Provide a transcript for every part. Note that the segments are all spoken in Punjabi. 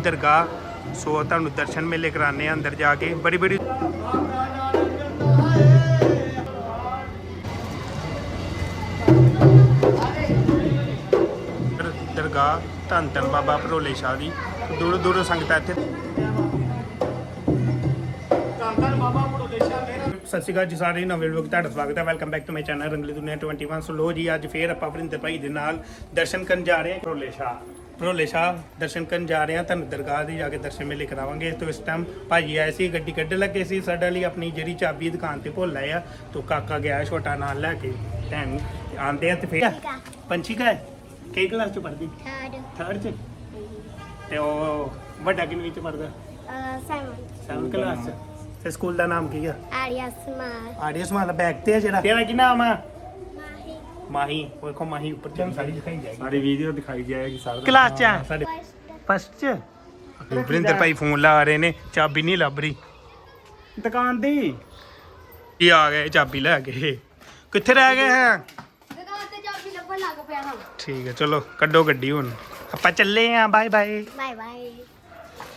ਦਰਗਾਹ। ਸੋ ਤੁਹਾਨੂੰ ਦਰਸ਼ਨ ਮੇਲੇ ਕਰਾਣੇ ਆ ਅੰਦਰ ਜਾ ਕੇ। ਬੜੀ ਬੜੀ ਦਰਗਾਹ ਧੰਨ ਧੰਨ ਬਾਬਾ ਭਰੋਲੇ ਸ਼ਾਹ ਦੀ। ਦੂਰੋਂ ਦੂਰੋਂ ਸੰਗਤਾਂ ਇੱਥੇ। ਸਤਿ ਸ਼੍ਰੀ ਅਕਾਲ ਜੀ ਸਾਰੇ, ਨਵੇਂ ਲੋਕ ਤੁਹਾਡਾ ਸਵਾਗਤ ਹੈ। Welcome back to my channel Rangli Duniya 21 so ਲੋ ਜੀ, ਅੱਜ ਫੇਰ ਆਪਾਂ ਵਰਿੰਦਰ ਭਾਈ ਦੇ ਨਾਲ ਦਰਸ਼ਨ ਕਰਨ ਜਾ ਰਹੇ ਹਾਂ ਭਰੋਲੇ ਸ਼ਾਹ। ਭਰੋਲੇ ਸ਼ਾਹ ਦਰਸ਼ਨ ਕਰਨ ਜਾ ਰਹੇ ਹਾਂ। ਤੁਹਾਨੂੰ ਦਰਗਾਹ ਦੀ ਜਾ ਕੇ ਦਰਸ਼ਨ ਮੇਲੇ ਕਰਾਵਾਂਗੇ। ਤੋਂ ਇਸ ਟਾਈਮ ਭਾਜੀ ਆਏ ਸੀ ਗੱਡੀ ਕੱਢਣ ਲੱਗੇ ਸੀ। ਸਾਡੇ ਲਈ ਆਪਣੀ ਜਿਹੜੀ ਚਾਬੀ ਦੁਕਾਨ ਤੇ ਭੁੱਲ ਆਏ ਆ। ਤੋਂ ਕਾਕਾ ਗਿਆ ਛੋਟਾ ਨਾਲ ਲੈ ਕੇ। ਟਾਈਮ ਆਂਦੇ ਆ ਤੇ ਫੇਰ ਪੰਛੀ ਕਾ। ਹੈ? ਕਿਹੜੀ ਕਲਾਸ ਚ Third. ਥਰਡ ਚ? ਤੇ ਉਹ ਵੱਡਾ ਕਿੰਨਵੀਂ ਚ seven. ਸੈਵਨ ਕਲਾਸ ਚ। ਤੇ ਸਕੂਲ ਦਾ ਨਾਮ ਕੀ ਆ? Arya Smart. ਆਡੀਅਸ ਮਾਲਾ ਬੈਗ ਤੇ ਆ ਜਿਹੜਾ? ਤੇਰਾ ਕੀ ਨਾਮ ਆ. ਮਾਹੀ ਉਹ ਕੋ ਮਾਹੀ ਉੱਪਰ ਚੰਨ ਸਾਰੀ ਦਿਖਾਈ ਜਾਏਗੀ। ਸਾਰੀ ਵੀਡੀਓ ਦਿਖਾਈ ਜਾਏਗੀ ਸਾਰਾ ਕਲਾਸ ਚ ਆ? ਸਾਡੇ. ਫਸਟ ਚ? ਵਰਿੰਦਰ ਭਾਈ ਫੋਨ ਲਾ ਰਹੇ ਨੇ ਚਾਬੀ ਨਹੀਂ ਲੱਭ ਰਹੀ। ਦੁਕਾਨ ਦੀ? ਇਹ ਆ ਗਏ ਚਾਬੀ ਲੈ ਕੇ? ਕਿੱਥੇ ਰਹਿ ਗਏ ਹੈ? ਦੁਕਾਨ ਤੇ ਚਾਬੀ ਲੱਭਣ ਲੱਗ ਪਿਆ ਹਾਂ। ਠੀਕ ਹੈ ਚਲੋ ਕੱਢੋ ਗੱਡੀ ਹੁਣ। ਆਪਾਂ ਚੱਲੇ ਆ ਬਾਏ ਬਾਏ ਬਾਏ ਬਾਏ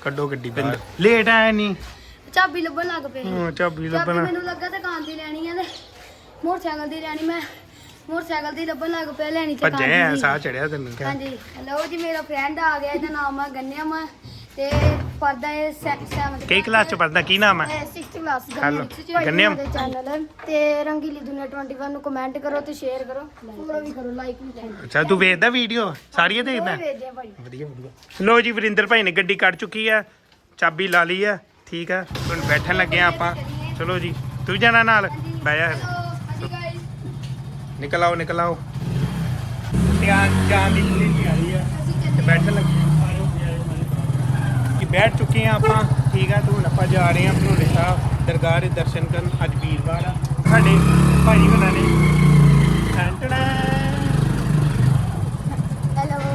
ਕੱਢੋ ਗੱਡੀ ਬਿੰਦ ਲੇਟ ਆਇਆ ਨਹੀਂ ਚਾਬੀ ਲੱਭਣ ਲੱਗ ਪਏ ਹਾਂ, ਚਾਬੀ ਚਾਬੀ ਲੱਭਣਾ ਮੈਨੂੰ ਲੱਗਾ ਦੁਕਾਨ ਦੀ ਲੈਣੀ ਆ ਤੇ ਮੋਟਰਸਾਈਕਲ ਦੀ ਲੈਣੀ ਮੈਂ। ਮੋਟਰਸਾਈਕਲ ਦੀ ਲੱਭਣ ਲੱਗ ਪਿਆ ਲੈਣੀ ਤੇ ਭੱਜੇ ਆ ਸਾਹ ਚੜਿਆ ਤੈਨੂੰ ਕਿਹਾ। ਹਾਂਜੀ ਲਓ ਜੀ ਮੇਰਾ ਫਰੈਂਡ ਆ ਗਿਆ ਇਹਦਾ ਨਾਮ ਆ ਗੰਨਿਆਮ ਤੇ ਪੜਦਾ ਹੈ 7th ਕਿਹੜੀ ਕਲਾਸ ਚ ਪੜਦਾ ਕੀ ਨਾਮ ਹੈ 6th ਕਲਾਸ। ਦੇ ਚੈਨਲ ਤੇ ਰੰਗੀਲੀ ਦੁਨੀਆ 21 ਨੂੰ ਕਮੈਂਟ ਕਰੋ ਤੇ ਸ਼ੇਅਰ ਕਰੋ। ਫੋਲੋ ਵੀ ਕਰੋ ਲਾਈਕ ਵੀ ਕਰੋ। ਅੱਛਾ ਤੂੰ ਵੇਖਦਾ ਵੀਡੀਓ ਸਾਰੀਆਂ ਦੇਖਦਾ? ਵਧੀਆ ਵਧੀਆ। ਲੋ ਜੀ ਵਰਿੰਦਰ ਭਾਈ ਨੇ ਗੱਡੀ ਕੱਢ ਚੁੱਕੀ ਆ ਚਾਬੀ ਲਾ ਲਈ ਆ ਠੀਕ ਆ। ਹੁਣ ਬੈਠਣ ਲੱਗੇ ਆਪਾਂ। ਚਲੋ ਜੀ ਤੂੰ ਜਾਣਾ ਨਾਲ? ਬਹਿ ਜਾ। ਨਿਕਲ ਆਓ ਨਿਕਲ ਆਓ। ਧਿਆਨ ਜਾਣ ਦੀ ਪੂਰੀ ਤਿਆਰੀ ਆ ਤੇ ਬੈਠਣ ਲੱਗੇ। ਕਿ ਬੈਠ ਚੁੱਕੇ ਆ ਆਪਾਂ। ਠੀਕ ਆ, ਤੇ ਹੁਣ ਆਪਾਂ ਜਾ ਰਹੇ ਆ ਭਰੋਲੇ ਸਾਹਿਬ ਦਰਗਾਹ ਦੇ ਦਰਸ਼ਨ ਕਰਨ। ਅੱਜ ਵੀਰਵਾਰ ਆ। ਸਾਡੇ ਭਾਈ ਬਣਾ ਨੇ। ਟੰਟਣਾ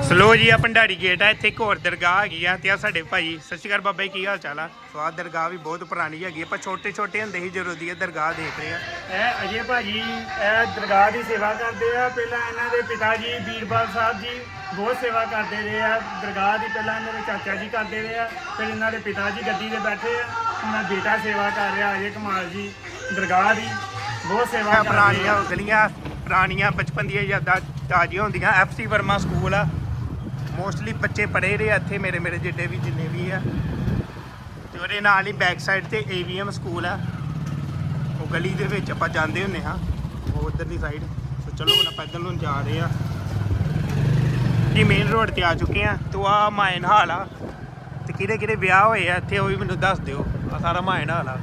ਸਲੋ ਜੀ ਆ ਭੰਡਾਰੀ ਗੇਟ ਆ ਇੱਥੇ ਇੱਕ ਹੋਰ ਦਰਗਾਹ ਹੈਗੀ ਆ ਤੇ ਆ ਸਾਡੇ ਭਾਈ। ਸਤਿ ਸ਼੍ਰੀ ਅਕਾਲ ਬਾਬਾ ਜੀ ਕੀ ਹਾਲ ਚਾਲ ਆ? ਸੋ ਆਹ ਦਰਗਾਹ ਵੀ ਬਹੁਤ ਪੁਰਾਣੀ ਹੈਗੀ ਆ ਆਪਾਂ ਛੋਟੇ ਛੋਟੇ ਹੁੰਦੇ ਸੀ ਜਦੋਂ ਦੀ ਇਹ ਦਰਗਾਹ ਦੇਖ ਰਹੇ ਆ। ਇਹ ਅਜੇ ਭਾਜੀ ਇਹ ਦਰਗਾਹ ਦੀ ਸੇਵਾ ਕਰਦੇ ਆ। ਪਹਿਲਾਂ ਇਹਨਾਂ ਦੇ ਪਿਤਾ ਜੀ ਵੀਰਬਾਲ ਸਾਹਿਬ ਜੀ ਬਹੁਤ ਸੇਵਾ ਕਰਦੇ ਰਹੇ ਆ। ਦਰਗਾਹ ਦੀ ਪਹਿਲਾਂ ਇਹਨਾਂ ਦੇ ਚਾਚਾ ਜੀ ਕਰਦੇ ਰਹੇ ਆ। ਫਿਰ ਇਹਨਾਂ ਦੇ ਪਿਤਾ ਜੀ ਗੱਦੀ ਤੇ ਬੈਠੇ ਆ। ਉਹਨਾਂ ਦਾ ਬੇਟਾ ਸੇਵਾ ਕਰ ਰਿਹਾ ਅਜੇ ਕਮਾਲ ਜੀ ਦਰਗਾਹ ਦੀ ਬਹੁਤ ਸੇਵਾ ਕਰਦੇ ਪੁਰਾਣੀਆਂ ਆ ਗਲੀਆਂ ਪੁਰਾਣੀਆਂ ਬਚਪਨ ਦੀਆਂ ਯਾਦਾਂ ਤਾਜ਼ੀਆਂ ਹੁੰਦੀਆਂ। ਐਫਸੀ ਵਰਮਾ ਸਕੂਲ ਆ। ਮੋਸਟਲੀ ਬੱਚੇ ਪੜ੍ਹੇ ਰਹੇ ਆ, ਇੱਥੇ ਮੇਰੇ ਮੇਰੇ ਜਿੱਡੇ ਵੀ ਜਿੰਨੇ ਵੀ ਆ। ਤੇ ਉਹਦੇ ਨਾਲ ਹੀ ਬੈਕ ਸਾਈਡ ਤੇ ਏਵੀਐਮ ਸਕੂਲ ਆ। ਉਹ ਗਲੀ ਦੇ ਵਿੱਚ ਆਪਾਂ ਜਾਂਦੇ ਹੁੰਨੇ ਹਾਂ, ਉਹ ਉਧਰ ਦੀ ਸਾਈਡ ਸੋ ਚਲੋ ਹੁਣ ਆਪਾਂ ਇੱਧਰ ਨੂੰ ਜਾ ਰਹੇ ਆ ਜੀ ਮੇਨ ਰੋਡ ਤੇ ਆ ਚੁੱਕੇ ਆ ਤੇ ਆ ਮਾਇਨ ਹਾਲ ਆ। ਤੇ ਕਿਹੜੇ ਕਿਹੜੇ ਵਿਆਹ ਹੋਏ ਆ, ਇੱਥੇ ਉਹ ਵੀ ਮੈਨੂੰ ਦੱਸ ਦਿਓ। ਆ ਸਾਰਾ ਮਾਇਨ ਹਾਲ ਆ।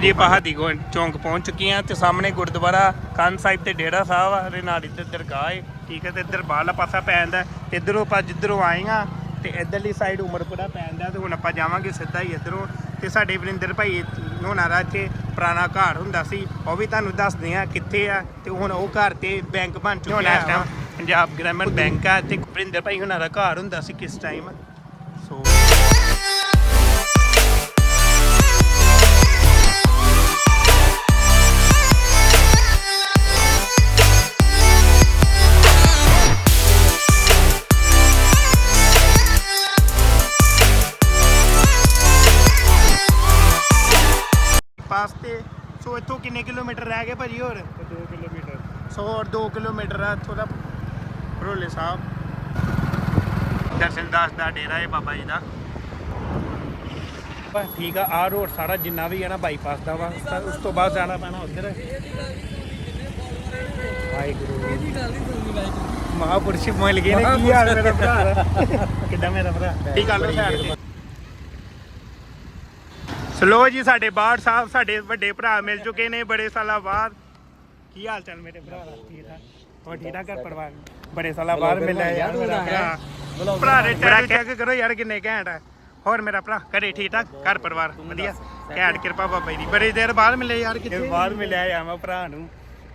ਜੀ ਪਹਾੜੀ ਗੋ ਚੌਂਕ ਪਹੁੰਚ ਚੁੱਕੇ ਆ ਤੇ ਸਾਹਮਣੇ ਗੁਰਦੁਆਰਾ, ਕੰਨ ਸਾਹਿਬ ਤੇ ਡੇਰਾ ਸਾਹਿਬ ਆ ਦੇ ਨਾਲ ਇੱਧਰ ਦਰਗਾਹ ਹੈ ਠੀਕ ਹੈ ਤੇ ਇੱਧਰ ਬਾਹਰਲਾ ਪਾਸਾ ਪੈ ਜਾਂਦਾ ਤੇ ਇੱਧਰੋਂ ਆਪਾਂ ਜਿੱਧਰੋਂ ਆਏ ਆ ਤੇ ਇੱਧਰਲੀ ਸਾਈਡ ਉਮਰਪੁਰਾ ਪੈ ਜਾਂਦਾ ਤੇ ਹੁਣ ਆਪਾਂ ਜਾਵਾਂਗੇ ਸਿੱਧਾ ਹੀ ਇੱਧਰੋਂ। ਤੇ ਸਾਡੇ ਵਰਿੰਦਰ ਭਾਈ ਹੋਣਾ ਦਾ ਇੱਥੇ ਪੁਰਾਣਾ ਘਰ ਹੁੰਦਾ ਸੀ ਉਹ ਵੀ ਤੁਹਾਨੂੰ ਦੱਸਦੇ ਆ ਕਿੱਥੇ ਆ ਤੇ ਹੁਣ ਉਹ ਘਰ ਤੇ ਬੈਂਕ ਬਣ ਚੁੱਕਿਆ ਟਾਈਮ ਪੰਜਾਬ ਗ੍ਰਾਮੀਣ ਬੈਂਕ ਆ ਤੇ ਵਰਿੰਦਰ ਭਾਈ ਹੋਣਾ ਦਾ ਘਰ ਹੁੰਦਾ ਸੀ ਕਿਸ ਟਾਈਮ ਸੋ ਤੇ ਇੱਥੋਂ ਕਿੰਨੇ ਕਿਲੋਮੀਟਰ ਰਹਿ ਗਏ ਭਾਜੀ ਹੋਰ? 2 ਕਿਲੋਮੀਟਰ। ਸੋ ਹੋਰ 2 ਕਿਲੋਮੀਟਰ ਆ ਇੱਥੋਂ ਦਾ ਭਰੋਲੇ ਸਾਹਿਬ। ਦਰਸ਼ਨ ਦਾਸ ਦਾ ਡੇਰਾ ਹੈ ਬਾਬਾ ਜੀ ਦਾ। ਬਸ ਠੀਕ ਆ ਆ ਰੋਡ ਸਾਰਾ ਜਿੰਨਾ ਵੀ ਹੈ ਨਾ ਬਾਈਪਾਸ ਦਾ ਵਾ ਉਸ ਤੋਂ ਬਾਅਦ ਜਾਣਾ ਪੈਣਾ ਉਧਰ। ਵਾਹਿਗੁਰੂ। ਮਹਾਪੁਰਸ਼ ਮਿਲ ਗਏ ਨੇ ਕੀ ਹਾਲ ਮੇਰਾ ਭਰਾ? ਕਿੱਦਾਂ ਮੇਰਾ ਭਰਾ? ਠੀਕ ਗੱਲ ਸਾਈਡ ਤੇ। ਸਲੋ ਜੀ ਸਾਡੇ ਬਾੜ ਸਾਹਿਬ ਸਾਡੇ ਵੱਡੇ ਭਰਾ ਮਿਲ ਚੁੱਕੇ ਨੇ ਬੜੇ ਸਾਲਾਂ ਬਾਅਦ। ਕੀ ਹਾਲ ਚਾਲ ਮੇਰੇ ਭਰਾ ਠੀਕ ਠਾਕ? ਹੋਰ ਠੀਕ ਠਾਕ ਘਰ ਪਰਿਵਾਰ? ਬੜੇ ਸਾਲਾਂ ਬਾਅਦ ਮਿਲਿਆ ਯਾਰ ਮੇਰਾ ਭਰਾ। ਭਰਾ ਦੇ ਚੈੱਕ ਕਰੋ ਯਾਰ ਕਿੰਨੇ ਘੈਂਟ ਆ। ਹੋਰ ਮੇਰਾ ਭਰਾ ਘਰੇ ਠੀਕ ਠਾਕ? ਘਰ ਪਰਿਵਾਰ ਵਧੀਆ? ਘੈਂਟ ਕਿਰਪਾ ਬਾਬਾ ਜੀ ਦੀ। ਬੜੀ ਦੇਰ ਬਾਅਦ ਮਿਲੇ ਯਾਰ ਕਿਤੇ। ਬਾਅਦ ਮਿਲਿਆ ਯਾਰ ਮੈਂ ਭਰਾ ਨੂੰ।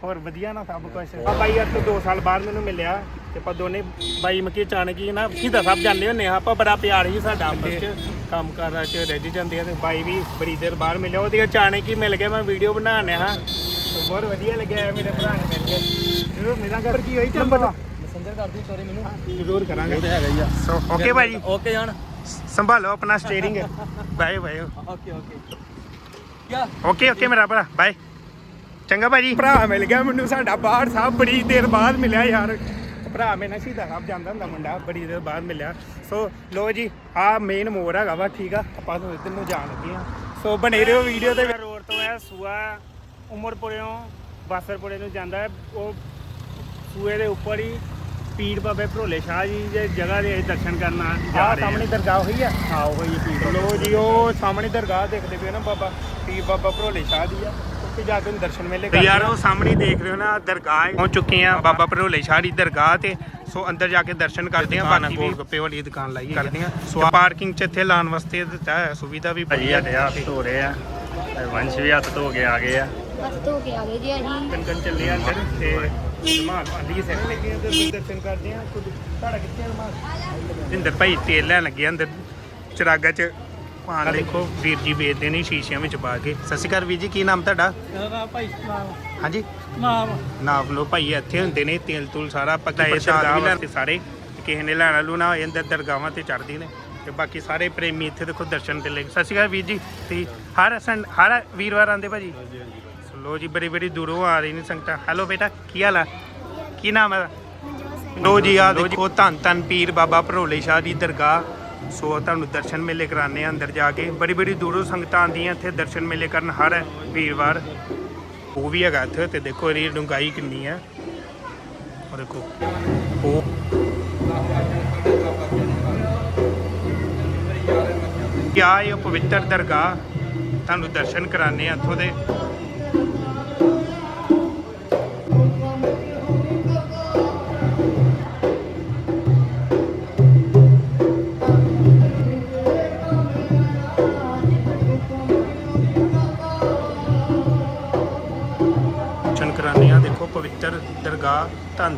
ਹੋਰ ਵਧੀਆ ਨਾ ਸਭ ਕੁਝ ਬਾਈ ਯਾਰ ਤੋਂ 2 ਸਾਲ ਬਾਅਦ ਮੈਨੂੰ ਮਿਲਿਆ। ਤੇ ਆਪਾਂ ਦੋਨੇ ਬਾਈ ਮੱਕੀ ਅਚਾਨਕ ਹੀ ਨਾ ਸਿੱਧਾ ਸਭ ਜਾਂਦੇ ਹੁੰਨੇ ਆ ਆਪਾਂ ਬੜਾ ਪਿਆਰ ਸੀ ਸਾਡਾ ਆਪਸ ਚ। ਕੰਮ ਕਾਰਾਂ ਚ ਰਹਿ ਜਾਂਦੇ ਆ ਤੇ ਬਾਈ ਵੀ ਬੜੀ ਦੇਰ ਬਾਅਦ ਮਿਲਿਆ ਉਹਦੀ ਅਚਾਨਕ ਹੀ ਮਿਲ ਗਿਆ ਮੈਂ ਵੀਡੀਓ ਬਣਾਉਣੇ ਹਾਂ। ਤੇ ਬਹੁਤ ਵਧੀਆ ਲੱਗਿਆ ਮੇਰੇ ਭਰਾ ਨੇ ਮਿਲ ਕੇ। ਜ਼ਰੂਰ ਮੇਰਾ ਘਰ ਕੀ ਹੋਈ ਚੱਲ ਮੈਸੇਂਜਰ ਕਰ ਦੀ ਸਟੋਰੀ ਮੈਨੂੰ। ਜ਼ਰੂਰ ਕਰਾਂਗੇ। ਉਹ ਤੇ ਹੈਗਾ ਹੀ ਆ। ਸੋ ਓਕੇ ਭਾਈ। ਓਕੇ ਜਾਨ ਸੰਭਾਲੋ ਆਪਣਾ steering bye bye. Okay okay ਕਿਆ? ਓਕੇ ਓਕੇ ਮੇਰਾ ਭਰਾ ਬਾਏ। ਚੰਗਾ ਭਾਜੀ। ਭਰਾ ਮਿਲ ਗਿਆ ਮੈਨੂੰ ਸਾਡਾ ਬਾਹਰ ਸਾਹਿਬ ਬੜੀ ਦੇਰ ਬਾਅਦ ਮਿਲਿਆ ਯਾਰ। ਭਰਾ ਮੇਰਾ ਸ਼ਹੀਦਾਂ ਸਾਹਿਬ ਜਾਂਦਾ ਹੁੰਦਾ ਮੁੰਡਾ ਬੜੀ ਦੇਰ ਬਾਅਦ ਮਿਲਿਆ। ਸੋ ਲੋ ਜੀ ਆ ਮੇਨ ਮੋੜ ਹੈਗਾ ਵਾ ਠੀਕ ਆ? ਆਪਾਂ ਤੋਂ ਇੱਧਰ ਨੂੰ ਜਾਣ ਲੱਗੇ ਆ। ਸੋ ਬਣੇ ਰਹੋ ਵੀਡੀਓ ਤੇ ਰੋਡ ਤੋਂ ਹੈ ਸੂਆ ਉਮਰਪੁਰਿਓਂ ਬਾਸਰਪੁਰੇ ਨੂੰ ਜਾਂਦਾ ਹੈ। ਉਹ ਸੂਏ ਦੇ ਉੱਪਰ ਹੀ ਪੀਰ ਬਾਬੇ ਭਰੋਲੇ ਸ਼ਾਹ ਜੀ ਦੇ ਜਗ੍ਹਾ ਦੇ ਦਰਸ਼ਨ ਕਰਨ ਆ- ਜਾ ਆ ਸਾਹਮਣੇ ਦਰਗਾਹ ਹੋਈ ਆ। ਹਾਂ ਉਹ ਪੀਰ ਲੋ ਜੀ ਉਹ ਸਾਹਮਣੇ ਦਰਗਾਹ ਦੇਖਦੇ ਪਏ ਨਾ ਬਾਬਾ। ਪੀਰ ਬਾਬਾ ਭਰੋਲੇ ਸ਼ਾਹ ਦੀ ਆ। ਉੱਥੇ ਜਾ ਕੇ ਦਰਸ਼ਨ ਮੇਲੇ ਕਰਦੇ ਯਾਰ ਉਹ ਸਾਹਮਣੇ ਹੀ ਦੇਖ ਰਹੇ ਹੋ ਨਾ ਦਰਗਾਹ ਪਹੁੰਚ ਚੁੱਕੇ ਆ ਬਾਬਾ ਭਰੋਲੇ ਸ਼ਾਹ ਦੀ ਦਰਗਾਹ ਤੇ। ਸੋ ਅੰਦਰ ਜਾ ਕੇ ਦਰਸ਼ਨ ਕਰਦੇ ਆ ਬਾਕੀ ਵੀ ਗੱਪੇ ਵਾਲੀ ਦੁਕਾਨ ਲਾਈ ਕਰਦੇ ਆ। ਸੋ ਪਾਰਕਿੰਗ ਚ ਇੱਥੇ ਲਾਉਣ ਵਾਸਤੇ ਦਿੱਤਾ ਹੈ ਸੁਵਿਧਾ ਵੀ ਭਾਜੀ ਸਾਡੇ ਹੱਥ ਧੋ ਰਹੇ ਆ। ਤੇ ਵੰਸ਼ ਵੀ ਹੱਥ ਧੋ ਕੇ ਆ ਗਏ ਆ। ਬਸ ਧੋ ਕੇ ਆ ਗਏ ਜੀ ਅਸੀਂ। ਕੰਕਨ ਚੱਲੇ ਆ ਅੰਦਰ ਤੇ ਮਾਨ ਵਾਲੀ ਸਿਰ ਲੱਗੇ ਆ ਤੇ ਦਰਸ਼ਨ ਕਰਦੇ ਆ ਖੁਦ ਤੁਹਾਡਾ ਕਿੱਥੇ ਆ ਮਾਨ ਜਿੰਦਰ ਭਾਈ ਤੇਲ ਲੈਣ ਲੱਗੇ ਅੰਦਰ ਚਰਾਗਾ ਚ ਪਾਣ ਦੇਖੋ ਵੀਰ ਜੀ ਵੇਚਦੇ ਨੇ ਸ਼ੀਸ਼ਿਆਂ ਵਿੱਚ ਪਾ ਕੇ। ਸਤਿ ਸ਼੍ਰੀ ਅਕਾਲ ਵੀਰ ਜੀ ਕੀ ਨਾਮ ਤੁਹਾਡਾ? ਮੇਰਾ ਨਾਮ ਭਾਈ ਨਾਮ। ਹਾਂਜੀ। ਨਾਮ। ਨਾਮ ਲੋ ਭਾਈ ਇੱਥੇ ਹੁੰਦੇ ਨੇ ਤੇਲ ਤੂਲ ਸਾਰਾ ਪੱਕਾ ਇਹ ਦਰਗਾਹ ਵਾਸਤੇ ਸਾਰੇ ਕਿਸੇ ਨੇ ਲੈਣਾ ਲੂਣਾ ਹੋਏ ਅੰਦਰ ਦਰਗਾਹਾਂ ਤੇ ਚੜਦੀ ਨੇ। ਤੇ ਬਾਕੀ ਸਾਰੇ ਪ੍ਰੇਮੀ ਇੱਥੇ ਦੇਖੋ ਦਰਸ਼ਨ ਤੇ ਲੈ ਸਤਿ ਸ਼੍ਰੀ ਅਕਾਲ ਵੀਰ ਜੀ ਤੇ ਹਰ ਸੰਡ ਹਰ ਵੀਰਵਾਰ ਆਉਂਦੇ ਭਾਜੀ? ਸੋ ਲੋ ਜੀ ਬੜੀ ਬੜੀ ਦੂਰੋਂ ਆ ਰਹੀ ਨੇ ਸੰਗਤਾਂ। ਹੈਲੋ ਬੇਟਾ ਕੀ ਹਾਲ ਆ? ਕੀ ਨਾਮ ਹੈ ਲੋ ਜੀ ਆ ਦੇਖੋ ਧੰਨ ਧੰਨ ਪੀਰ ਬਾਬਾ ਭਰੋਲੇ ਸ਼ਾਹ ਦੀ ਦਰਗਾਹ। ਸੋ ਤੁਹਾਨੂੰ ਦਰਸ਼ਨ ਮੇਲੇ ਕਰਾਣੇ ਆ ਅੰਦਰ ਜਾ ਕੇ। ਬੜੀ ਬੜੀ ਦੂਰੋਂ ਸੰਗਤਾਂ ਆਉਂਦੀਆਂ ਇੱਥੇ, ਦਰਸ਼ਨ ਮੇਲੇ ਕਰਨ ਹਰ ਵੀਰਵਾਰ। ਉਹ ਵੀ ਹੈਗਾ ਇੱਥੇ ਤੇ ਦੇਖੋ ਇਹਦੀ ਡੂੰਘਾਈ ਕਿੰਨੀ ਹੈ। ਉਹ ਦੇਖੋ। ਉਹ ਕਿਆ ਇਹ ਪਵਿੱਤਰ ਦਰਗਾਹ, ਤੁਹਾਨੂੰ ਦਰਸ਼ਨ ਕਰਾਣੇ ਆ ਇੱਥੋਂ ਦੇ।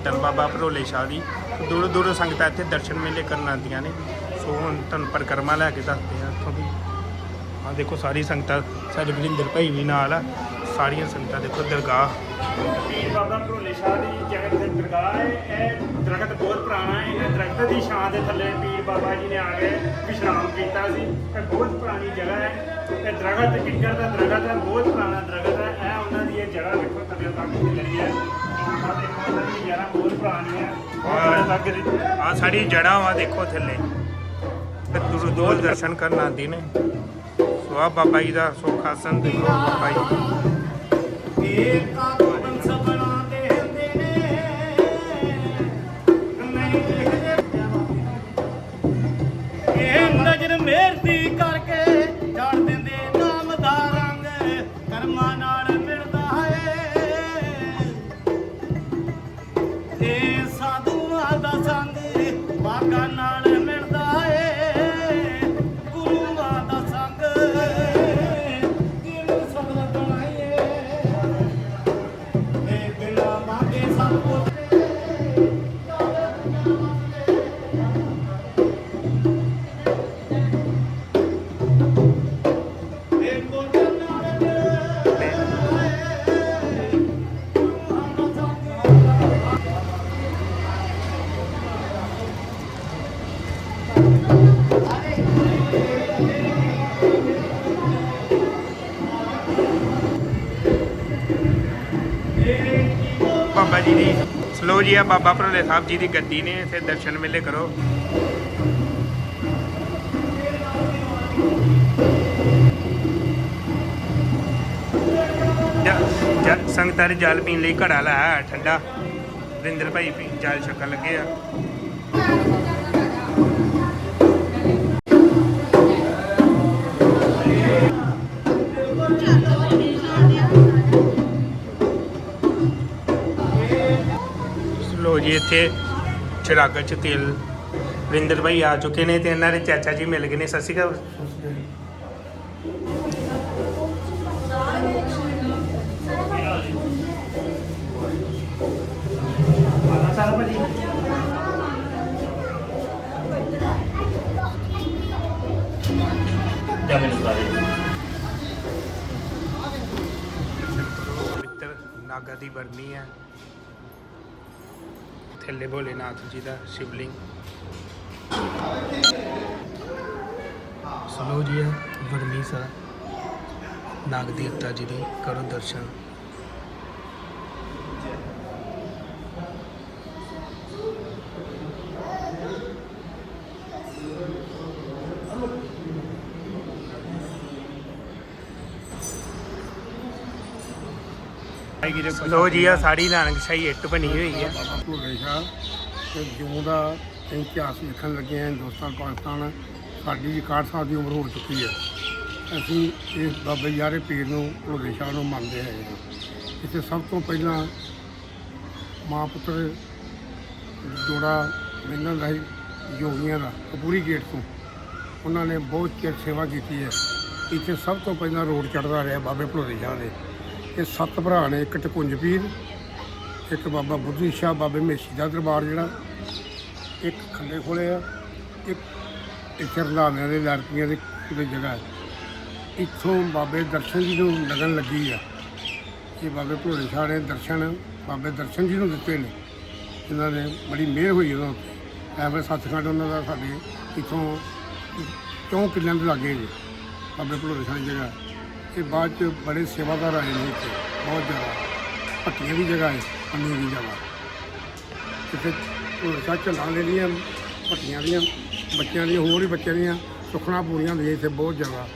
ਧੰਨ ਬਾਬਾ ਭਰੋਲੇ ਸ਼ਾਹ ਦੀ। ਦੂਰੋਂ ਦੂਰੋਂ ਸੰਗਤਾਂ ਇੱਥੇ ਦਰਸ਼ਨ ਮੇਲੇ ਕਰਨ ਆਉਂਦੀਆਂ ਨੇ। ਸੋ ਹੁਣ ਤੁਹਾਨੂੰ ਪਰਿਕਰਮਾ ਲੈ ਕੇ ਦੱਸਦੇ ਆ ਇੱਥੋਂ ਦੀ। ਆ ਦੇਖੋ ਸਾਰੀ ਸੰਗਤਾਂ, ਸਾਡੇ ਵਰਿੰਦਰ ਭਾਈ ਵੀ ਨਾਲ ਆ। ਸਾਰੀਆਂ ਸੰਗਤਾਂ ਦੇਖੋ ਦਰਗਾਹ। ਪੀਰ ਬਾਬਾ ਭਰੋਲੇ ਸ਼ਾਹ ਦੀ ਜਗਤ ਦੇ ਦਰਗਾਹ ਹੈ। ਇਹ ਦਰਖਤ ਬਹੁਤ ਪੁਰਾਣਾ ਹੈ। ਇਹ ਦਰਖਤ ਦੀ ਛਾਂ ਦੇ ਥੱਲੇ ਪੀਰ ਬਾਬਾ ਜੀ ਨੇ ਆ ਕੇ ਵਿਸ਼ਰਾਮ ਕੀਤਾ ਸੀ। ਇਹ ਬਹੁਤ ਪੁਰਾਣੀ ਜਗ੍ਹਾ ਹੈ। ਇਹ ਦਰਖਤ ਕਿੱਕਰ ਦਾ ਦਰਖਤ ਹੈ। ਬਹੁਤ ਪੁਰਾਣਾ ਦਰਖਤ ਹੈ। ਇਹ ਉਹਨਾਂ ਦੀ ਇਹ ਜਗ੍ਹਾ ਵੇਖੋ ਥੱਲੇ ਤੱਕ ਚੱਲੀ ਹੈ ਹੈ। ਆ ਸਾਡੀ ਜੜ੍ਹਾਂ ਵਾ ਦੇਖੋ ਥੱਲੇ। ਤੇ ਦੂਰੋਂ ਦਰਸ਼ਨ ਕਰਨ ਆਉਂਦੇ ਨੇ। ਸੋ ਆ ਬਾਬਾ ਜੀ ਦਾ ਸੁਖ ਆਸਨ ਦੇਖੋ ਬਾਬਾ ਜੀ। ਬਾਬਾ ਜੀ ਦੀ। ਸਲੋ ਜੀ, ਆ ਬਾਬਾ ਭਰੋਲੇ ਸਾਹਿਬ ਜੀ ਦੀ ਗੱਦੀ ਨੇ, ਇੱਥੇ ਦਰਸ਼ਨ ਮੇਲੇ ਕਰੋ। ਸੰਗਤਾਂ ਦੇ ਜਲ ਪੀਣ ਲਈ ਘੜਾ ਲਾਇਆ ਠੰਡਾ। ਰਿੰਦਰ ਭਾਈ ਪੀ ਜਲ ਛਕਣ ਲੱਗੇ ਆ। ਜੀ ਇੱਥੇ ਚਿਰਾਗਾ ਚ ਤੇਲ ਰਿੰਦਰ ਭਾਈ ਆ ਚੁੱਕੇ ਨੇ ਤੇ ਇਹਨਾਂ ਦੇ ਚਾਚਾ ਜੀ ਮਿਲ ਗਏ ਨੇ। ਸਤਿ ਸ਼੍ਰੀ ਅਕਾਲ। ਪਵਿੱਤਰ ਨਾਗਾ ਦੀ ਬਰਨੀ ਹੈ ਥੱਲੇ ਭੋਲੇਨਾਥ ਜੀ ਦਾ ਸ਼ਿਵਲਿੰਗ। ਸਲੋ ਜੀ ਇਹ ਨਾਗ ਦੇਵਤਾ ਜੀ ਦੇ ਕਰੋ ਦਰਸ਼ਨ। ਲੋ ਜੀ ਆ ਸਾੜੀ ਨਾਨਕ ਇੱਟ ਬਣੀ ਹੋਈ ਹੈ। ਬਾਬਾ ਸ਼ਾਹ ਤੇ ਜਿਉਂ ਦਾ ਇਤਿਹਾਸ ਲਿਖਣ ਲੱਗੇ ਹਾਂ, ਹਿੰਦੁਸਤਾਨ, ਪਾਕਿਸਤਾਨ, ਸਾਡੀ 61 ਸਾਲ ਦੀ ਉਮਰ ਹੋ ਚੁੱਕੀ ਹੈ। ਅਸੀਂ ਇਸ ਬਾਬੇ ਯਾਰੇ ਪੀਰ ਨੂੰ ਭੋਲੇ ਸ਼ਾਹ ਨੂੰ ਮੰਨਦੇ ਹੈਗੇ ਹਾਂ। ਇੱਥੇ ਸਭ ਤੋਂ ਪਹਿਲਾਂ ਮਾਂ ਪੁੱਤਰ ਜੋੜਾ ਮਿਲਣ ਦਾ ਸੀ ਯੋਗੀਆਂ ਦਾ, ਕਪੂਰੀ ਗੇਟ ਤੋਂ। ਉਹਨਾਂ ਨੇ ਬਹੁਤ ਚਿਰ ਸੇਵਾ ਕੀਤੀ ਹੈ। ਇੱਥੇ ਸਭ ਤੋਂ ਪਹਿਲਾਂ ਰੋਡ ਚੜਦਾ ਰਿਹਾ ਬਾਬੇ ਭੋਲੇ ਸ਼ਾਹ ਦੇ। ਇਹ ਸੱਤ ਭਰਾ ਨੇ, ਇੱਕ ਟਕੁੰਜ ਪੀਰ ਇੱਕ ਬਾਬਾ ਬੁੱਧੂ ਸ਼ਾਹ, ਬਾਬੇ ਮੇਸ਼ੀ ਦਾ ਦਰਬਾਰ ਜਿਹੜਾ, ਇੱਕ ਖੰਡੇ ਖੋਲੇ ਆ, ਇੱਕ ਇੱਥੇ ਰਲਾਮਿਆਂ ਦੇ ਲੜਕੀਆਂ ਦੇ ਕਿਤੇ ਜਗ੍ਹਾ ਹੈ ਇੱਥੋਂ ਬਾਬੇ ਦਰਸ਼ਨ ਜੀ ਨੂੰ ਲੱਗਣ ਲੱਗੀ ਆ। ਇਹ ਬਾਬੇ ਭੋਲੇ ਸ਼ਾਹ ਨੇ ਦਰਸ਼ਨ, ਬਾਬੇ ਦਰਸ਼ਨ ਜੀ ਨੂੰ ਦਿੱਤੇ ਨੇ। ਇਹਨਾਂ ਨੇ ਬੜੀ ਮਿਹਰ ਹੋਈ ਉਹਨਾਂ ਉੱਤੇ ਐਵੇਂ ਸੱਚਖੰਡ ਉਹਨਾਂ ਦਾ ਸਾਡੇ ਇੱਥੋਂ ਚੌਂ ਕਿੱਲਿਆਂ ਦੇ ਲਾਗੇ ਜੀ, ਬਾਬੇ ਭੋਲੇ ਸ਼ਾਹ ਦੀ ਜਗ੍ਹਾ। ਇਹ ਬਾਅਦ ਚ ਬੜੇ ਸੇਵਾਦਾਰ ਆਏ ਨੇ ਇੱਥੇ, ਬਹੁਤ ਜ਼ਿਆਦਾ। ਭੱਟੀਆਂ ਦੀ ਜਗ੍ਹਾ ਹੈ ਅੰਨੀ ਦੀ ਜਗ੍ਹਾ। ਇੱਥੇ ਭੋਲੇ ਸ਼ਾਹ ਝੱਲਾਂ ਲੈ ਲਈਆਂ ਭੱਟੀਆਂ ਦੀਆਂ, ਬੱਚਿਆਂ ਦੀਆਂ, ਹੋਰ ਵੀ ਬੱਚਿਆਂ ਦੀਆਂ, ਸੁੱਖਣਾ ਪੂਰੀਆਂ ਹੁੰਦੀਆਂ ਇੱਥੇ ਬਹੁਤ ਜ਼ਿਆਦਾ।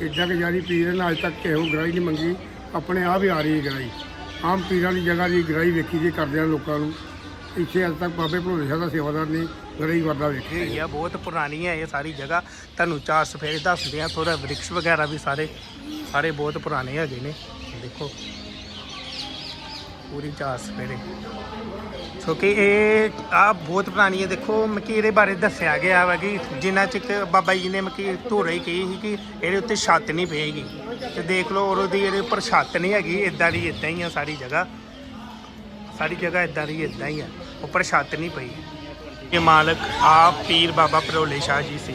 ਇੱਦਾਂ ਕਿ ਜਾਰੀ ਪੀਰ ਨੇ, ਅੱਜ ਤੱਕ ਕਿਹੋ ਗਰਾਈ ਨਹੀਂ ਮੰਗੀ, ਆਪਣੇ ਆਪ ਹੀ ਆ ਰਹੀ ਹੈ ਗਰਾਈ ਆਮ ਪੀਰਾਂ ਦੀ ਜਗ੍ਹਾ ਦੀ ਗਰਾਈ ਵੇਖੀ ਜੇ ਕਰਦੇ ਆ ਲੋਕਾਂ ਨੂੰ। ਇੱਥੇ ਅੱਜ ਤੱਕ ਬਾਬੇ ਭੋਲੇ ਸ਼ਾਹ ਦਾ ਸੇਵਾਦਾਰ ਨੇ ਗਰਾਈ ਕਰਦਾ ਵੇਖਿਆ ਇਹ ਬਹੁਤ ਪੁਰਾਣੀ ਹੈ ਇਹ ਸਾਰੀ ਜਗ੍ਹਾ। ਤੁਹਾਨੂੰ ਚਾਰ ਸਫੇਰੇ ਦੱਸਦੇ ਆ ਥੋੜਾ ਵ੍ਰਿਕਸ਼ ਵਗੈਰਾ ਵੀ ਸਾਰੇ ਸਾਰੇ ਬਹੁਤ ਪੁਰਾਣੇ ਹੈਗੇ ਨੇ। ਦੇਖੋ, ਪੂਰੀ ਚਾਰ ਸਫੇਰੇ। ਸੋ ਕਿ ਇਹ ਆ ਬਹੁਤ ਪੁਰਾਣੀ ਹੈ ਦੇਖੋ ਮਕੀ ਇਹਦੇ ਬਾਰੇ ਦੱਸਿਆ ਗਿਆ ਵਾ ਕਿ ਜਿੰਨਾ ਚਿਕ ਬਾਬਾ ਜੀ ਨੇ ਮਕੀ ਧੋਰੇ ਹੀ ਕਹੀ ਸੀ ਕਿ ਇਹਦੇ ਉੱਤੇ ਛੱਤ ਨਹੀਂ ਪਏਗੀ। ਤੇ ਦੇਖ ਲਓ, ਔਰ ਉਹਦੀ ਇਹਦੇ ਉੱਪਰ ਛੱਤ ਨਹੀਂ ਹੈਗੀ ਇਦਾਂ ਦੀ ਇਦਾਂ ਹੀ ਆ ਸਾਰੀ ਜਗ੍ਹਾ। ਸਾਰੀ ਜਗ੍ਹਾ ਇਦਾਂ ਦੀ ਇਦਾਂ ਹੀ ਆ। ਉੱਪਰ ਛੱਤ ਨਹੀਂ ਪਈ। ਇਹ ਮਾਲਕ ਆਪ ਪੀਰ ਬਾਬਾ ਪਰੋਲੇ ਸ਼ਾਹ ਜੀ ਸੀ।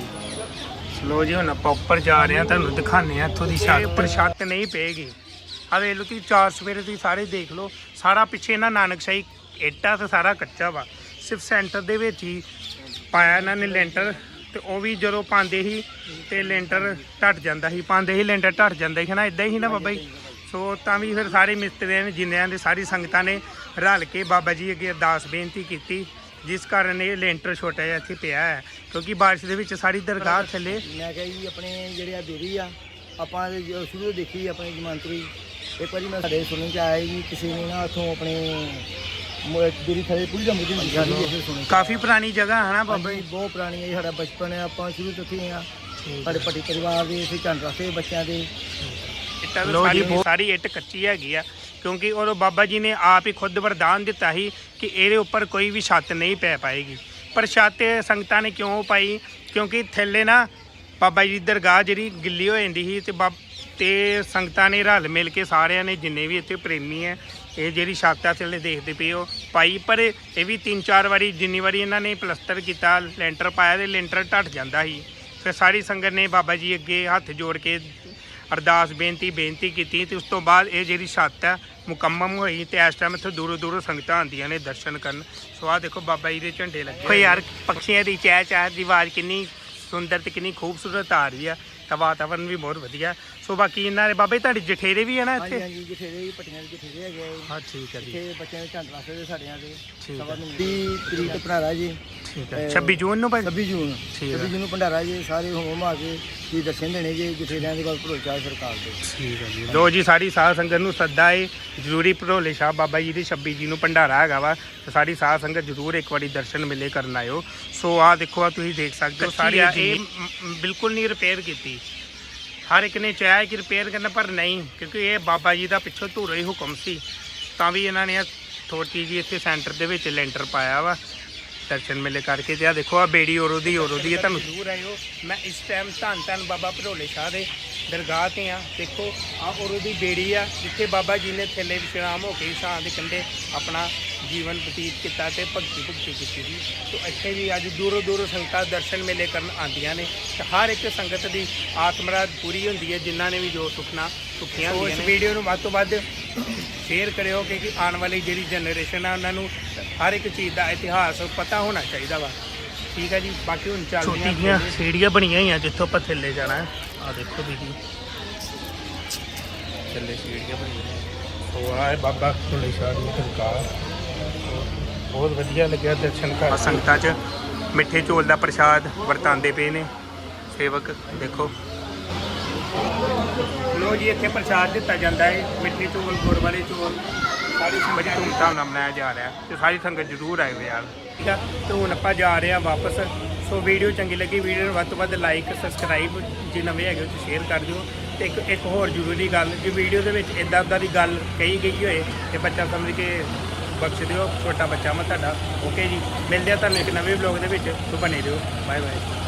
ਲੋ ਜੀ, ਹੁਣ ਆਪਾਂ ਉੱਪਰ ਜਾ ਰਹੇ ਹਾਂ, ਤੁਹਾਨੂੰ ਦਿਖਾਉਂਦੇ ਆ ਇੱਥੋਂ ਦੀ ਛੱਤ। ਉੱਪਰ ਛੱਤ ਨਹੀਂ ਪਏਗੀ। ਆ ਵੇਖ ਲਓ ਤੁਸੀਂ, ਚਾਰ ਸਵੇਰੇ ਤੁਸੀਂ ਸਾਰੇ ਦੇਖ ਲਓ। ਸਾਰਾ ਪਿੱਛੇ ਨਾ ਨਾਨਕਸ਼ਾਹੀ ਇੱਟਾ ਤੇ ਸਾਰਾ ਕੱਚਾ ਵਾ। ਸਿਰਫ ਸੈਂਟਰ ਦੇ ਵਿੱਚ ਹੀ ਪਾਇਆ ਇਹਨਾਂ ਨੇ ਲੈਂਟਰ ਤੇ ਉਹ ਵੀ ਜਦੋਂ ਪਾਉਂਦੇ ਸੀ ਤੇ ਲੈਂਟਰ ਢੱਟ ਜਾਂਦਾ ਸੀ। ਪਾਉਂਦੇ ਸੀ, ਲੈਂਟਰ ਢੱਟ ਜਾਂਦਾ ਸੀ। ਨਾ ਇਦਾਂ ਹੀ ਨਾ ਬਾਬਾ ਜੀ? ਸੋ ਤਾਂ ਵੀ ਫਿਰ ਸਾਰੇ ਮਿਸਤਰੀਆਂ ਨੇ, ਜਿੰਨਿਆਂ ਦੇ ਸਾਰੀ ਸੰਗਤਾਂ ਨੇ ਰਲ ਕੇ ਬਾਬਾ ਜੀ ਅੱਗੇ ਅਰਦਾਸ ਬੇਨਤੀ ਕੀਤੀ ਜਿਸ ਕਾਰਨ ਇਹ ਲੈਂਟਰ ਛੋਟਾ ਜਿਹਾ ਇੱਥੇ ਪਿਆ ਹੈ। ਕਿਉਂਕਿ ਬਾਰਿਸ਼ ਦੇ ਵਿੱਚ ਸਾਰੀ ਦਰਗਾਹ ਥੱਲੇ ਮੈਂ ਕਿਹਾ ਜੀ ਆਪਣੇ ਜਿਹੜੇ ਆ ਬੇਰੀ ਆ ਆਪਾਂ ਜੋ ਸ਼ੁਰੂ ਤੋਂ ਦੇਖੀ ਆਪਣੇ ਜਮਾਂਤਰੀ। ਇੱਕ ਵਾਰੀ ਮੈਂ ਸਾਡੇ ਸੁਣਨ ਚ ਆਇਆ ਜੀ ਕਿਸੇ ਨੇ ਨਾ ਉੱਥੋਂ ਆਪਣੇ ਬੇਰੀ ਥਲੇ ਪੂਰੀ ਦਾ ਅਸੀਂ ਸੁਣੀ। ਕਾਫੀ ਪੁਰਾਣੀ ਜਗ੍ਹਾ ਹੈ ਨਾ ਬਾਬਾ ਜੀ? ਬਹੁਤ ਪੁਰਾਣੀ ਹੈ ਜੀ, ਸਾਡਾ ਬਚਪਨ ਹੈ ਆਪਾਂ ਸ਼ੁਰੂ ਤੋਂ ਇੱਥੇ ਹੀ ਆ ਸਾਡੇ ਪੱਟੀ ਪਰਿਵਾਰ ਦੇ ਇੱਥੇ ਝੰਡ ਰਸੇ ਬੱਚਿਆਂ ਦੇ। ਇੱਟਾਂ ਸਾਰੀ ਇੱਟ ਕੱਚੀ ਹੈਗੀ ਆ। ਕਿਉਂਕਿ ਉਹ ਬਾਬਾ ਜੀ ਨੇ ਆਪ ਹੀ ਖੁਦ ਵਰਦਾਨ ਦਿੱਤਾ ਸੀ ਕਿ ਇਹਦੇ ਉੱਪਰ ਕੋਈ ਵੀ ਛੱਤ ਨਹੀਂ ਪੈ ਪਾਏਗੀ। ਪਰ ਛੱਤ ਸੰਗਤਾਂ ਨੇ ਕਿਉਂ ਪਾਈ? ਕਿਉਂਕਿ ਥੱਲੇ ਨਾ ਬਾਬਾ ਜੀ ਦੀ ਦਰਗਾਹ ਜਿਹੜੀ ਗਿੱਲੀ ਹੋ ਜਾਂਦੀ ਸੀ ਤੇ ਬਾਬ ਤੇ ਸੰਗਤਾਂ ਨੇ ਰਲ ਮਿਲ ਕੇ ਸਾਰਿਆਂ ਨੇ ਜਿੰਨੇ ਵੀ ਇੱਥੇ ਪ੍ਰੇਮੀ ਹੈ, ਇਹ ਜਿਹੜੀ ਛੱਤ ਆ ਥੱਲੇ ਦੇਖਦੇ ਪਏ ਹੋ, ਪਾਈ। ਪਰ ਇਹ ਵੀ ਤਿੰਨ ਚਾਰ ਵਾਰੀ ਜਿੰਨੀ ਵਾਰੀ ਇਹਨਾਂ ਨੇ ਪਲਸਤਰ ਕੀਤਾ, ਲੈਂਟਰ ਪਾਇਆ ਤੇ ਲੈਂਟਰ ਢੱਟ ਜਾਂਦਾ ਸੀ। ਫਿਰ ਸਾਰੀ ਸੰਗਤ ਨੇ ਬਾਬਾ ਜੀ ਅੱਗੇ ਹੱਥ ਜੋੜ ਕੇ ਅਰਦਾਸ, ਬੇਨਤੀ ਬੇਨਤੀ ਕੀਤੀ ਤੇ ਉਸ ਤੋਂ ਬਾਅਦ ਇਹ ਜਿਹੜੀ ਛੱਤ ਹੈ ਮੁਕੰਮਲ ਹੋਈ ਤੇ ਇਸ ਟਾਈਮ ਇੱਥੇ ਦੂਰੋਂ ਦੂਰੋਂ ਸੰਗਤਾਂ ਆਉਂਦੀਆਂ ਨੇ ਦਰਸ਼ਨ ਕਰਨ। ਸੋ ਆਹ ਦੇਖੋ ਬਾਬਾ ਜੀ ਦੇ ਝੰਡੇ ਲੱਗੇ ਹੋਏ ਯਾਰ, ਪੰਛੀਆਂ ਦੀ ਚਹਿ ਚਹਿ ਦੀ ਆਵਾਜ਼ ਕਿੰਨੀ ਸੁੰਦਰ ਤੇ ਕਿੰਨੀ ਖੂਬਸੂਰਤ ਆ ਰਹੀ ਆ। ਤਾਂ ਵਾਤਾਵਰਨ ਵੀ ਬਹੁਤ ਵਧੀਆ। ਸੋ ਬਾਕੀ ਇਹਨਾਂ ਦੇ ਬਾਬੇ ਤੁਹਾਡੇ ਜਠੇਰੇ ਵੀ ਆ ਨਾ ਹਾਂਜੀ ਇੱਥੇ? ਹਾਂਜੀ ਜਠੇਰੇ ਵੀ ਪੱਟੀਆਂ ਦੇ ਜਠੇਰੇ ਹੈਗੇ ਆ ਜੀ। ਹਾਂ ਠੀਕ ਹੈ ਜੀ। ਇੱਥੇ ਬੱਚਿਆਂ ਦੇ ਝੰਡ ਰਸੇ ਦੇ ਸਾਡਿਆਂ ਦੇ। ਠੀਕ ਸਵਾ ਹੈ ਨੂੰ 20 ਤਰੀਕ ਤੇ ਭੰਡਾਰਾ ਜੀ। ਠੀਕ ਹੈ 26 ਜੂਨ ਨੂੰ ਭਾਈ 26 ਜੂਨ। ਠੀਕ ਹੈ। 26 ਜੂਨ ਨੂੰ ਭੰਡਾਰਾ ਜੀ ਸਾਰੇ ਹੋਮ ਆ ਕੇ ਜੀ ਦਰਸ਼ਨ ਦੇਣੇ ਜੀ ਜਠੇਰਿਆਂ ਦੇ ਕੋਲ ਭਰੋਸਾ ਸਰਕਾਰ ਦੇ ਠੀਕ ਹੈ ਜੀ। ਲੋ ਜੀ ਸਾਰੀ ਸਾਧ ਸੰਗਤ ਨੂੰ ਸੱਦਾ ਏ ਜ਼ਰੂਰੀ ਭਰੋਲੇ ਸ਼ਾਹ ਬਾਬਾ ਜੀ ਦੀ 26 ਜੀ ਨੂੰ ਭੰਡਾਰਾ ਹੈਗਾ ਵਾ ਤੇ ਸਾਰੀ ਸਾਧ ਸੰਗਤ ਜ਼ਰੂਰ ਇੱਕ ਵਾਰੀ ਦਰਸ਼ਨ ਮੇਲੇ ਕਰਨ ਆਇਓ। ਸੋ ਆ ਦੇਖੋ ਆ ਤੁਸੀਂ ਦੇਖ ਸਕਦੇ ਹੋ ਸਾਰੀ ਇਹ ਮ- ਮ- ਬਿਲਕੁਲ ਨਹੀਂ ਰਿਪੇਅਰ ਕੀਤੀ। ਹਰ ਇੱਕ ਨੇ ਚਾਹਿਆ ਕਿ ਰਿਪੇਅਰ ਕਰਨਾ, ਪਰ ਨਹੀਂ, ਕਿਉਂਕਿ ਇਹ ਬਾਬਾ ਜੀ ਦਾ ਪਿੱਛੋਂ ਧੂਰਾ ਹੀ ਹੁਕਮ ਸੀ। ਤਾਂ ਵੀ ਇਹਨਾਂ ਨੇ ਥੋੜੀ ਜੀ ਇੱਥੇ ਸੈਂਟਰ ਦੇ ਵਿੱਚ ਲੈਂਟਰ ਪਾਇਆ ਵਾ, ਦਰਸ਼ਨ ਮੇਲੇ ਕਰਕੇ ਤੇ ਆ ਦੇਖੋ ਆ ਬੇੜੀ ਔਰੋ ਦੀ ਔਰੋ ਦੀ ਹੈ ਤੁਹਾਨੂੰ ਜ਼ਰੂਰ ਆਇਓ ਮੈਂ ਇਸ ਟਾਈਮ ਧੰਨ ਧੰਨ ਬਾਬਾ ਭਰੋਲੇ ਸ਼ਾਹ ਦੇ ਦਰਗਾਹ ਤੇ ਆ। ਦੇਖੋ ਆ ਔਰੋ ਦੀ ਬੇੜੀ ਆ ਜਿੱਥੇ ਬਾਬਾ ਜੀ ਨੇ ਥੱਲੇ ਵਿਸ਼ਰਾਮ ਹੋ ਕੇ ਸਾਹ ਦੇ ਕੰਢੇ ਆਪਣਾ ਜੀਵਨ ਬਤੀਤ ਕੀਤਾ ਤੇ ਭਗਤੀ ਭੁਗਤੀ ਕੀਤੀ ਸੀ ਸੋ ਇੱਥੇ ਵੀ ਅੱਜ ਦੂਰੋਂ ਦੂਰੋਂ ਸੰਗਤਾਂ ਦਰਸ਼ਨ ਮੇਲੇ ਕਰਨ ਆਉਂਦੀਆਂ ਨੇ ਤੇ ਹਰ ਇੱਕ ਸੰਗਤ ਦੀ ਆਤਮਰਾਦ ਪੂਰੀ ਹੁੰਦੀ ਹੈ ਜਿਨ੍ਹਾਂ ਨੇ ਵੀ ਜੋ ਸੁਖਣਾ ਸੁਖੀਆਂ ਹੁੰਦੀਆਂ ਇਸ ਵੀਡੀਓ ਨੂੰ ਵੱਧ ਤੋਂ ਵੱਧ ਸ਼ੇਅਰ ਕਰਿਓ ਕਿਉਂਕਿ ਆਉਣ ਵਾਲੀ ਜਿਹੜੀ ਜਨਰੇਸ਼ਨ ਆ ਉਹਨਾਂ ਨੂੰ ਹਰ ਇੱਕ ਚੀਜ਼ ਦਾ ਇਤਿਹਾਸ ਪਤਾ ਹੋਣਾ ਚਾਹੀਦਾ ਵਾ। ਠੀਕ ਹੈ ਜੀ ਬਾਕੀ ਹੁਣ ਚੱਲਦੇ ਛੋਟੀ ਜੀਆਂ ਸੀੜੀਆਂ ਬਣੀਆਂ ਹੋਈਆਂ ਜਿੱਥੋਂ ਆਪਾਂ ਥੱਲੇ ਜਾਣਾ ਹੈ। ਆ ਦੇਖੋ ਦੀਦੀ ਥੱਲੇ ਸੀੜੀਆਂ ਬਣੀਆਂ ਸੋ ਆਹ ਹੈ ਬਾਬਾ ਭੁੱਲੇ ਸ਼ਾਹ ਦੀ ਦਰਗਾਹ ਬਹੁਤ ਵਧੀਆ ਲੱਗਿਆ ਦਰਸ਼ਨ ਕਰ ਸੰਗਤਾਂ 'ਚ ਮਿੱਠੇ ਚੋਲ ਦਾ ਪ੍ਰਸ਼ਾਦ ਵਰਤਾਉਂਦੇ ਪਏ ਨੇ। ਸੇਵਕ ਦੇਖੋ। ਲੋ ਜੀ ਇੱਥੇ ਪ੍ਰਸ਼ਾਦ ਦਿੱਤਾ ਜਾਂਦਾ ਹੈ ਮਿੱਠੇ ਚੋਲ ਗੁੜ ਵਾਲੇ ਚੋਲ ਸਾਰੀ ਸੰਗਤ ਧੂਮਧਾਮ ਨਾਲ ਮਨਾਇਆ ਜਾ ਰਿਹਾ ਤੇ ਸਾਰੀ ਸੰਗਤ ਜ਼ਰੂਰ ਆਇਓ ਯਾਰ ਤੇ ਹੁਣ ਆਪਾਂ ਜਾ ਰਹੇ ਹਾਂ ਵਾਪਸ। ਸੋ ਵੀਡੀਓ ਚੰਗੀ ਲੱਗੀ ਵੀਡੀਓ ਨੂੰ ਵੱਧ ਤੋਂ ਵੱਧ ਲਾਈਕ ਸਬਸਕ੍ਰਾਈਬ ਜੇ ਨਵੇਂ ਹੈਗੇ ਹੋ ਸ਼ੇਅਰ ਕਰ ਦਿਓ। ਤੇ ਇੱਕ ਇੱਕ ਹੋਰ ਜ਼ਰੂਰੀ ਗੱਲ, ਜੇ ਵੀਡੀਓ ਦੇ ਵਿੱਚ ਇਦਾਂ ਉਦਾਂ ਦੀ ਗੱਲ ਕਹੀ ਗਈ ਹੋਏ, ਤੇ ਬੱਚਾ ਸਮਝ ਕੇ ਬਖਸ਼ ਦਿਓ। ਛੋਟਾ ਬੱਚਾ ਮੈਂ ਤੁਹਾਡਾ। ਓਕੇ ਜੀ। ਮਿਲਦੇ ਆ ਤੁਹਾਨੂੰ ਇੱਕ ਨਵੇਂ ਵਲੌਗ ਦੇ ਵਿੱਚ। ਸੋ ਬਣੇ ਰਹੋ। Bye bye